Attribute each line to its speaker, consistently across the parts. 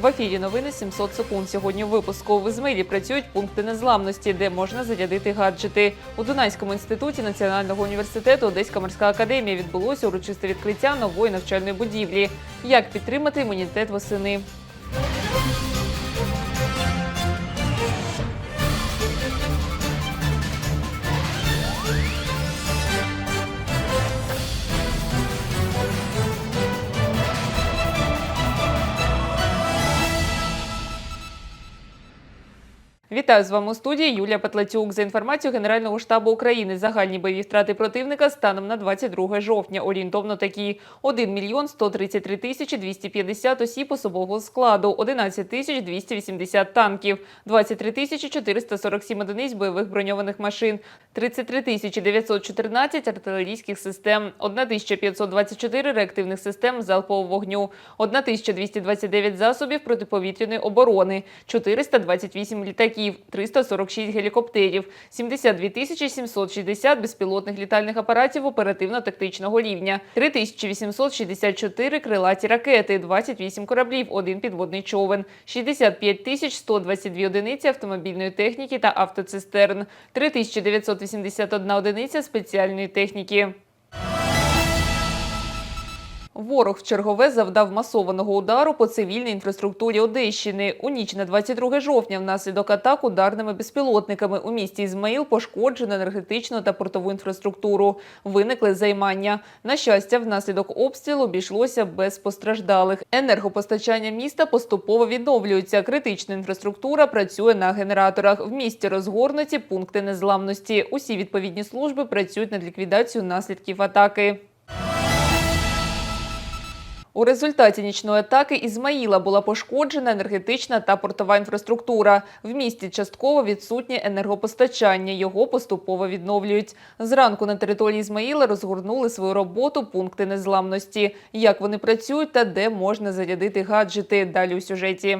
Speaker 1: В ефірі новини 700 секунд. Сьогодні у випуску в Ізмаїлі працюють пункти незламності, де можна зарядити гаджети. У Дунайському інституті Національного університету Одеська морська академія відбулося урочисте відкриття нової навчальної будівлі. Як підтримати імунітет восени? Вітаю з вами у студії Юлія Петлацюк. За інформацією Генерального штабу України, загальні бойові втрати противника станом на 22 жовтня орієнтовно такі: 1 мільйон 133 тисячі 250 осіб особового складу, 11 тисяч 280 танків, 23 тисячі 447 одиниць бойових броньованих машин, 33 тисячі 914 артилерійських систем, 1524 реактивних систем залпового вогню, 1229 засобів протиповітряної оборони, 428 літаків, 346 гелікоптерів, 72 тисячі 760 безпілотних літальних апаратів оперативно-тактичного рівня, 3864 крилаті ракети, 28 кораблів, один підводний човен, 65 тисяч 122 одиниці автомобільної техніки та автоцистерн, 3981 одиниця спеціальної техніки. Ворог в чергове завдав масованого удару по цивільній інфраструктурі Одещини. У ніч на 22 жовтня внаслідок атак ударними безпілотниками у місті Ізмаїл пошкоджено енергетичну та портову інфраструктуру. Виникли займання. На щастя, внаслідок обстрілу обійшлося без постраждалих. Енергопостачання міста поступово відновлюється. Критична інфраструктура працює на генераторах. В місті розгорнуті пункти незламності. Усі відповідні служби працюють над ліквідацією наслідків атаки. У результаті нічної атаки Ізмаїла була пошкоджена енергетична та портова інфраструктура. В місті частково відсутнє енергопостачання. Його поступово відновлюють. Зранку на території Ізмаїла розгорнули свою роботу пункти незламності. Як вони працюють та де можна зарядити гаджети? Далі у сюжеті.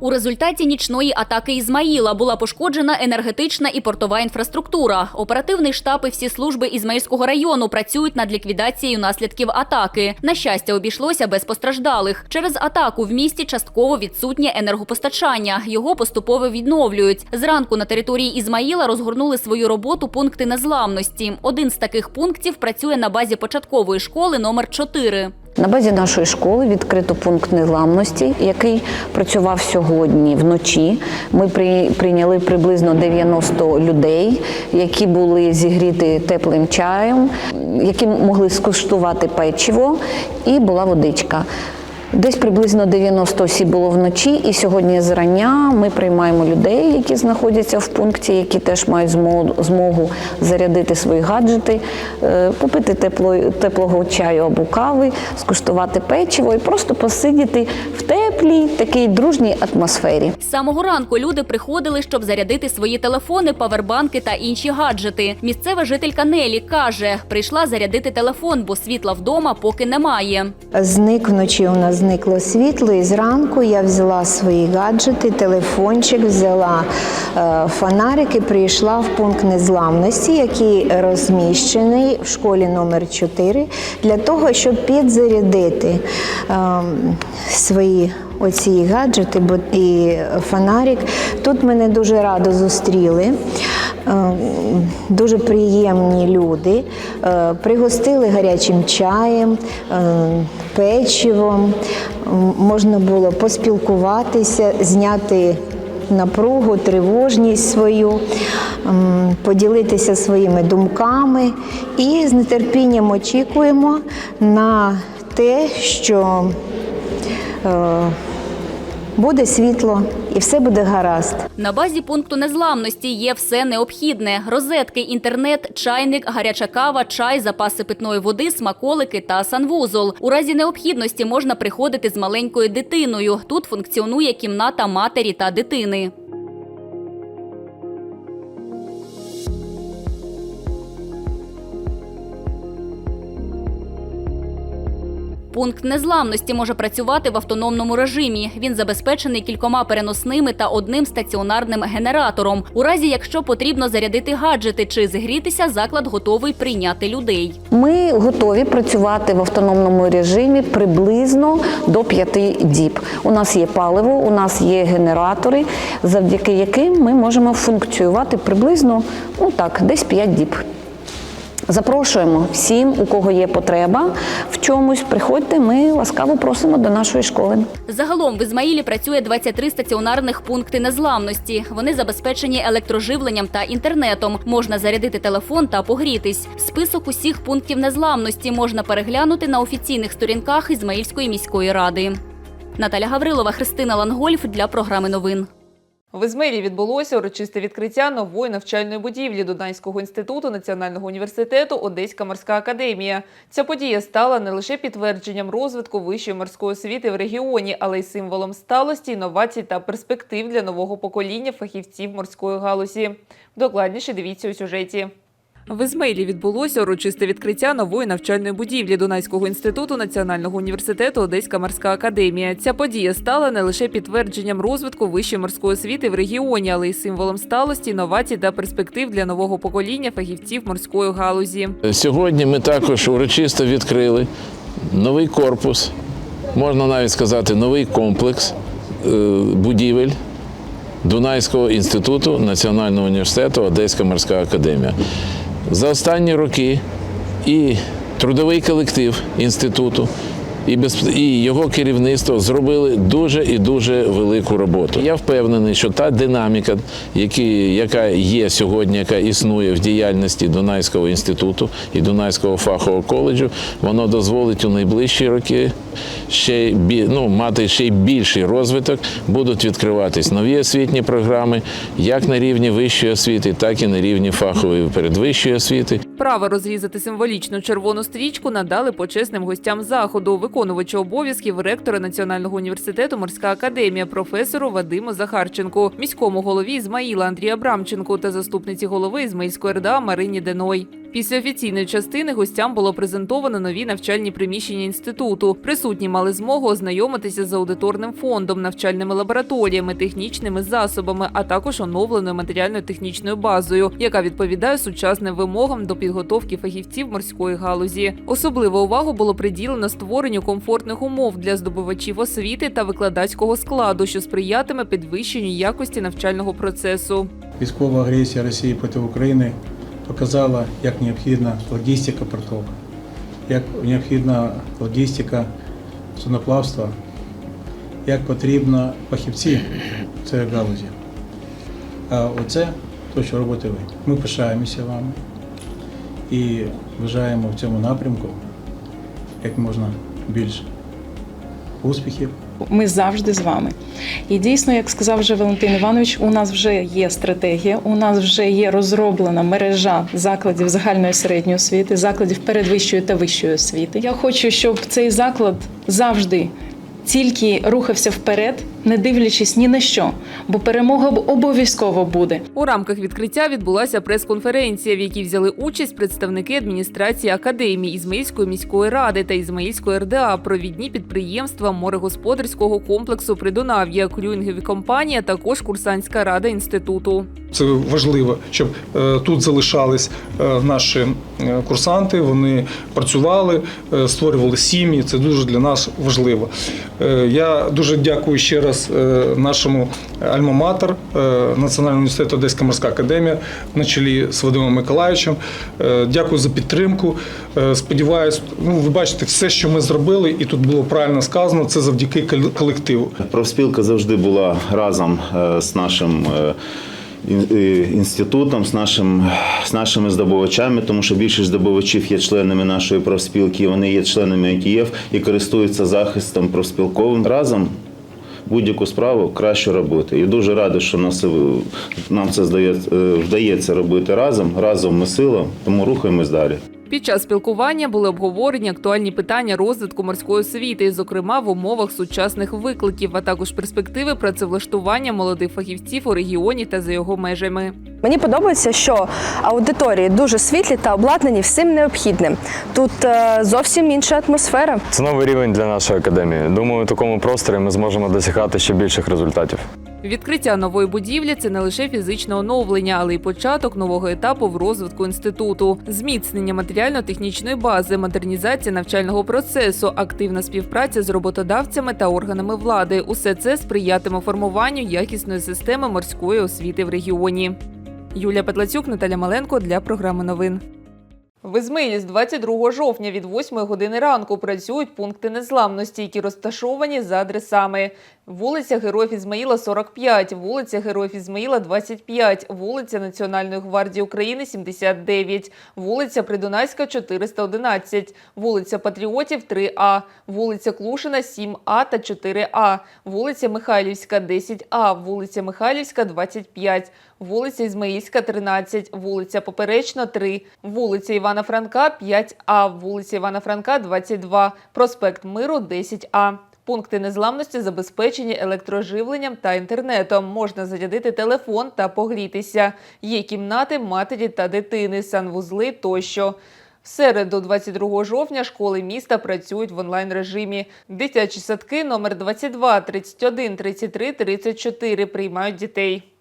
Speaker 2: У результаті нічної атаки Ізмаїла була пошкоджена енергетична і портова інфраструктура. Оперативний штаб і всі служби Ізмаїльського району працюють над ліквідацією наслідків атаки. На щастя, обійшлося без постраждалих. Через атаку в місті частково відсутнє енергопостачання. Його поступово відновлюють. Зранку на території Ізмаїла розгорнули свою роботу пункти незламності. Один з таких пунктів працює на базі початкової школи номер 4.
Speaker 3: На базі нашої школи відкрито пункт незламності, який працював сьогодні вночі. Ми при- прийняли приблизно 90 людей, які були зігріти теплим чаєм, які могли скуштувати печиво, і була водичка. Десь приблизно 90 осіб було вночі, і сьогодні зрання ми приймаємо людей, які знаходяться в пункті, які теж мають змо- змогу зарядити свої гаджети, е, попити тепло, теплого чаю або кави, скуштувати печиво і просто посидіти в теплій, такій дружній атмосфері.
Speaker 2: З самого ранку люди приходили, щоб зарядити свої телефони, павербанки та інші гаджети. Місцева жителька Нелі каже, прийшла зарядити телефон, бо світла вдома поки немає.
Speaker 4: Зник вночі у нас зникло світло, і зранку я взяла свої гаджети, телефончик, взяла е, фонарик і прийшла в пункт незламності, який розміщений в школі номер 4 для того, щоб підзарядити е, свої оці гаджети і фонарик. Тут мене дуже радо зустріли. Е, Дуже приємні люди. Е, Пригостили гарячим чаєм, е, печивом. Можна було поспілкуватися, зняти напругу, тривожність свою, поділитися своїми думками і з нетерпінням очікуємо на те, що буде світло і все буде гаразд.
Speaker 2: На базі пункту незламності є все необхідне: розетки, інтернет, чайник, гаряча кава, чай, запаси питної води, смаколики та санвузол. У разі необхідності можна приходити з маленькою дитиною. Тут функціонує кімната матері та дитини. Пункт незламності може працювати в автономному режимі. Він забезпечений кількома переносними та одним стаціонарним генератором. У разі, якщо потрібно зарядити гаджети чи зігрітися, заклад готовий прийняти людей.
Speaker 3: Ми готові працювати в автономному режимі приблизно до п'яти діб. У нас є паливо, у нас є генератори, завдяки яким ми можемо функціонувати приблизно ну так, десь 5 діб. Запрошуємо всім, у кого є потреба в чомусь, приходьте, ми ласкаво просимо до нашої школи.
Speaker 2: Загалом в Ізмаїлі працює 23 стаціонарних пункти незламності. Вони забезпечені електроживленням та інтернетом. Можна зарядити телефон та погрітись. Список усіх пунктів незламності можна переглянути на офіційних сторінках Ізмаїльської міської ради. Наталя Гаврилова, Христина Лангольф для програми новин.
Speaker 1: В Ізмирі відбулося урочисте відкриття нової навчальної будівлі Дунайського інституту Національного університету Одеська морська академія. Ця подія стала не лише підтвердженням розвитку вищої морської освіти в регіоні, але й символом сталості, інновацій та перспектив для нового покоління фахівців морської галузі. Докладніше дивіться у сюжеті. В Ізмейлі відбулося урочисте відкриття нової навчальної будівлі Дунайського інституту Національного університету Одеська морська академія. Ця подія стала не лише підтвердженням розвитку вищої морської освіти в регіоні, але й символом сталості, інновацій та перспектив для нового покоління фахівців морської галузі.
Speaker 5: Сьогодні ми також урочисто відкрили новий корпус, можна навіть сказати, новий комплекс е, будівель Дунайського інституту Національного університету Одеська морська академія. За останні роки і трудовий колектив інституту. І, без, і його керівництво зробили дуже і дуже велику роботу. Я впевнений, що та динаміка, яка є сьогодні, яка існує в діяльності Дунайського інституту і Дунайського фахового коледжу, воно дозволить у найближчі роки ще ну, мати ще й більший розвиток. Будуть відкриватись нові освітні програми, як на рівні вищої освіти, так і на рівні фахової передвищої освіти.
Speaker 1: Право розрізати символічну червону стрічку надали почесним гостям заходу, виконувачу обов'язків ректора Національного університету Морська академія, професору Вадиму Захарченку, міському голові Ізмаїла Андрія Брамченку та заступниці голови Ізмаїльської РДА Марині Деной. Після офіційної частини гостям було презентовано нові навчальні приміщення інституту. Присутні мали змогу ознайомитися з аудиторним фондом, навчальними лабораторіями, технічними засобами, а також оновленою матеріально-технічною базою, яка відповідає сучасним вимогам до підготовки фахівців морської галузі. Особливу увагу було приділено створенню комфортних умов для здобувачів освіти та викладацького складу, що сприятиме підвищенню якості навчального процесу.
Speaker 6: Військова агресія Росії проти України показала, як необхідна логістика портова, як необхідна логістика судноплавства, як потрібно фахівці цієї галузі. А оце те, що робите ви. Ми пишаємося вами і бажаємо в цьому напрямку як можна більше успіхів.
Speaker 7: Ми завжди з вами. І дійсно, як сказав вже Валентин Іванович, у нас вже є стратегія, у нас вже є розроблена мережа закладів загальної середньої освіти, закладів передвищої та вищої освіти. Я хочу, щоб цей заклад завжди тільки рухався вперед, не дивлячись ні на що, бо перемога обов'язково буде.
Speaker 1: У рамках відкриття відбулася прес-конференція, в якій взяли участь представники адміністрації академії Ізмаїльської міської ради та Ізмаїльської РДА, провідні підприємства морегосподарського комплексу Придунав'я, клюїнгові компанії, також курсантська рада інституту.
Speaker 8: Це важливо, щоб е, тут залишались е, наші е, курсанти. Вони працювали, створювали сім'ї. Це дуже для нас важливо. Я дуже дякую ще раз е, нашому альма-матер е, Національного університету Одеська морська академія на чолі з Вадимом Миколаївичем. Е, Дякую за підтримку. Е, Сподіваюсь, ну ви бачите, все, що ми зробили, і тут було правильно сказано, це завдяки кол- колективу.
Speaker 9: Профспілка завжди була разом е, з нашим е, ін- е, інститутом, з, нашим, з нашими здобувачами, тому що більшість здобувачів є членами нашої профспілки, вони є членами ITF і користуються захистом профспілковим. Разом будь-яку справу краще робити. І дуже радий, що нас, е, нам це здає- е, вдається робити разом. Разом ми сила, тому рухаємось далі.
Speaker 1: Під час спілкування були обговорені актуальні питання розвитку морської освіти, зокрема в умовах сучасних викликів, а також перспективи працевлаштування молодих фахівців у регіоні та за його межами.
Speaker 10: Мені подобається, що аудиторії дуже світлі та обладнані всім необхідним. Тут е, зовсім інша атмосфера.
Speaker 11: Це новий рівень для нашої академії. Думаю, у такому просторі ми зможемо досягати ще більших результатів.
Speaker 1: Відкриття нової будівлі це не лише фізичне оновлення, але й початок нового етапу в розвитку інституту, зміцнення матеріально-технічної бази, модернізація навчального процесу, активна співпраця з роботодавцями та органами влади. Усе це сприятиме формуванню якісної системи морської освіти в регіоні. Юлія Петлацюк, Наталя Маленко для програми новин. В Ізмаїлі з 22 жовтня від 8 години ранку працюють пункти незламності, які розташовані за адресами: вулиця Героїв Ізмаїла 45, вулиця Героїв Ізмаїла 25, вулиця Національної гвардії України 79, вулиця Придунайська 411, вулиця Патріотів 3А, вулиця Клушина 7А та 4А, вулиця Михайлівська 10А, вулиця Михайлівська 25, вулиця Ізмаїльська 13, вулиця Поперечна 3, вулиця Івана Франка 5А, вулиця Івана Франка 22, проспект Миру 10А. Пункти незламності забезпечені електроживленням та інтернетом. Можна зарядити телефон та погрітися. Є кімнати матері та дитини, санвузли тощо. В середу, 22 жовтня, школи міста працюють в онлайн режимі. Дитячі садки номер 22, 31, 33, 34 приймають дітей.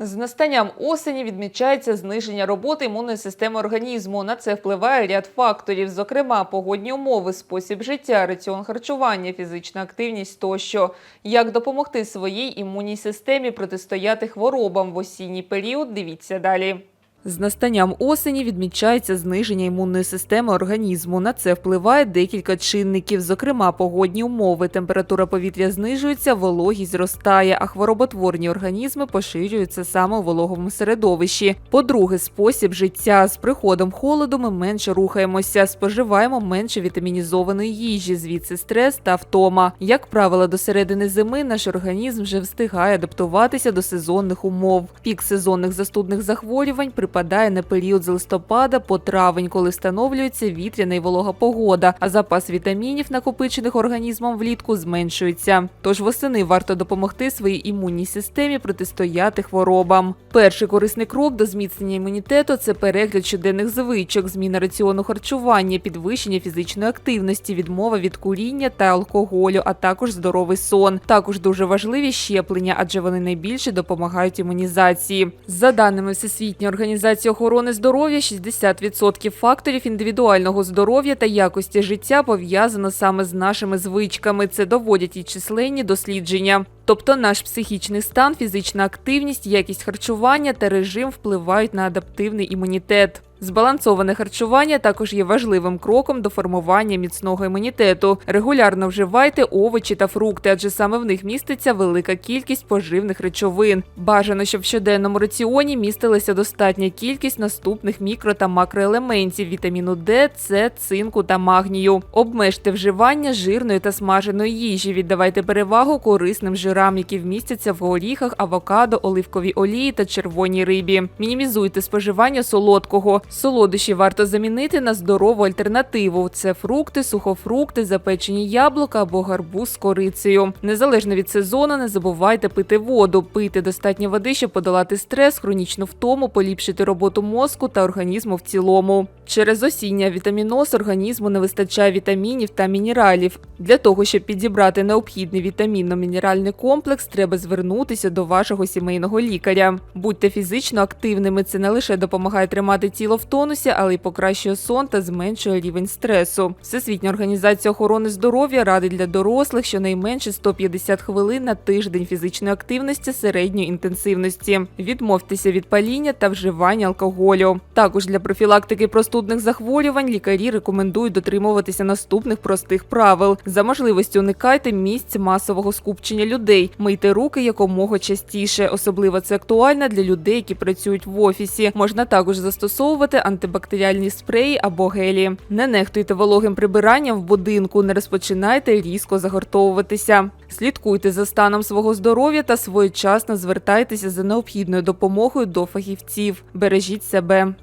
Speaker 1: З настанням осені відмічається зниження роботи імунної системи організму. На це впливає ряд факторів, зокрема погодні умови, спосіб життя, раціон харчування, фізична активність тощо. Як допомогти своїй імунній системі протистояти хворобам в осінній період? Дивіться далі. З настанням осені відмічається зниження імунної системи організму. На це впливає декілька чинників, зокрема погодні умови. Температура повітря знижується, вологість зростає, а хвороботворні організми поширюються саме у вологому середовищі. По-друге, спосіб життя з приходом холоду ми менше рухаємося, споживаємо менше вітамінізованої їжі, звідси стрес та втома. Як правило, до середини зими наш організм вже встигає адаптуватися до сезонних умов. Пік сезонних застудних захворювань припадає на період з листопада по травень, коли встановлюється вітряна й волога погода, а запас вітамінів, накопичених організмом влітку, зменшується. Тож восени варто допомогти своїй імунній системі протистояти хворобам. Перший корисний крок до зміцнення імунітету це перегляд щоденних звичок, зміна раціону харчування, підвищення фізичної активності, відмова від куріння та алкоголю, а також здоровий сон. Також дуже важливі щеплення, адже вони найбільше допомагають імунізації. За даними Всесвітньої організації охорони здоров'я, 60% факторів індивідуального здоров'я та якості життя пов'язано саме з нашими звичками. Це доводять і численні дослідження. Тобто наш психічний стан, фізична активність, якість харчування та режим впливають на адаптивний імунітет. Збалансоване харчування також є важливим кроком до формування міцного імунітету. Регулярно вживайте овочі та фрукти, адже саме в них міститься велика кількість поживних речовин. Бажано, щоб в щоденному раціоні містилася достатня кількість наступних мікро та макроелементів вітаміну Д, С, цинку та магнію. Обмежте вживання жирної та смаженої їжі. Віддавайте перевагу корисним жирам, які вмістяться в горіхах, авокадо, оливковій олії та червоній рибі. Мінімізуйте споживання солодкого. Солодощі варто замінити на здорову альтернативу: це фрукти, сухофрукти, запечені яблука або гарбуз з корицею. Незалежно від сезону, не забувайте пити воду, пийте достатньо води, щоб подолати стрес, хронічну втому, поліпшити роботу мозку та організму в цілому. Через осіння вітаміноз організму не вистачає вітамінів та мінералів. Для того, щоб підібрати необхідний вітамінно-мінеральний комплекс, треба звернутися до вашого сімейного лікаря. Будьте фізично активними. Це не лише допомагає тримати тіло в тонусі, але й покращує сон та зменшує рівень стресу. Всесвітня організація охорони здоров'я радить для дорослих щонайменше 150 хвилин на тиждень фізичної активності середньої інтенсивності. Відмовтеся від паління та вживання алкоголю. Також для профілактики простудних захворювань лікарі рекомендують дотримуватися наступних простих правил. За можливості уникайте місць масового скупчення людей, мийте руки якомога частіше. Особливо це актуально для людей, які працюють в офісі. Можна також застосовувати антибактеріальні спреї або гелі. Не нехтуйте вологим прибиранням в будинку, не розпочинайте різко загортовуватися. Слідкуйте за станом свого здоров'я та своєчасно звертайтеся за необхідною допомогою до фахівців. Бережіть себе.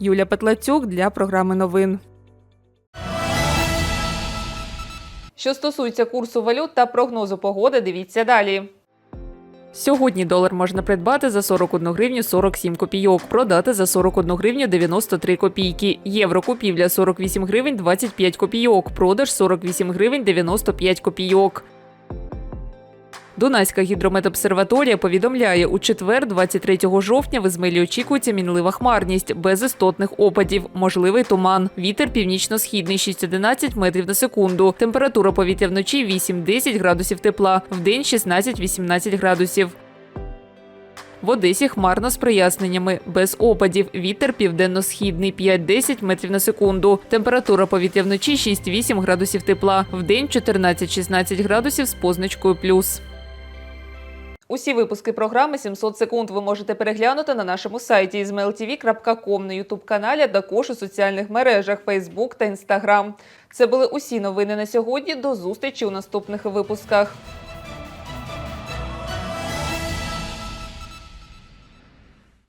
Speaker 1: Юля Петлацюк для програми новин. Що стосується курсу валют та прогнозу погоди, дивіться далі. Сьогодні долар можна придбати за 41 гривню 47 копійок, продати за 41 гривню 93 копійки. Євро купівля 48 гривень 25 копійок, продаж 48 гривень 95 копійок. Дунайська гідрометобсерваторія повідомляє, у четвер, 23 жовтня, в Ізмаїлі очікується мінлива хмарність, без істотних опадів, можливий туман. Вітер північно-східний 6-11 метрів на секунду. Температура повітря вночі 8-10 градусів тепла, вдень 16-18 градусів. В Одесі хмарно з проясненнями, без опадів. Вітер південно-східний 5-10 метрів на секунду. Температура повітря вночі 6-8 градусів тепла, вдень 14-16 градусів з позначкою плюс. Усі випуски програми «700 секунд ви можете переглянути на нашому сайті izmailtv.com, на ютуб-каналі, а також у соціальних мережах Facebook та Instagram. Це були усі новини на сьогодні. До зустрічі у наступних випусках.